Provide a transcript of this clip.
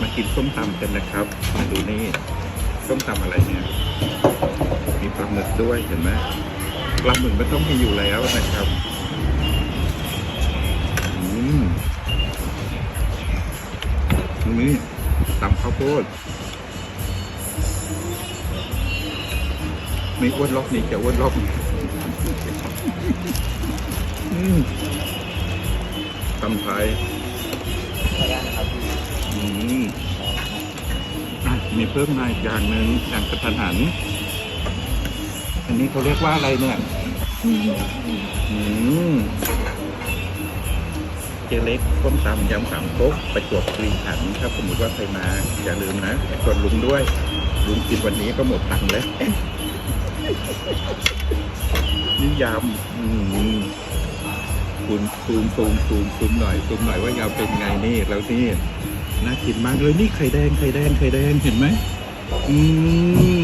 มากินส้มตำกันนะครับมาดูนี่ส้มตำอะไรเนี่ย มีปลาหมึกด้วยเห็นไหมปลาหมึกมันต้องมีอยู่แล้วนะครับอืมนี่ตำข้าวโพดไม่อ้วนล็อกนี่จะอ้วนล็อกอืมตำไทย มีเพิ่มมาอีกอย่างหนึ่งอย่างกระทันหัน อันนี้เขาเรียกว่าอะไรเนี่ยอืมเจเล็กต้มตำยำสามก๊กประจวบคีรีขันถ้าสมมติว่าใครมาอย่าลืมนะชวนลุงด้วย ลุงกินวันนี้ก็หมดตังค์แล้วนี่ยำอืมคุณซูมซูมซูมซูมหน่อยซูมหน่อยว่ายำเป็นไงนี่แล้วนี่ น่ากินมากเลยนี่ไข่แดงไข่แดงไข่แดงเห็นไหมอืม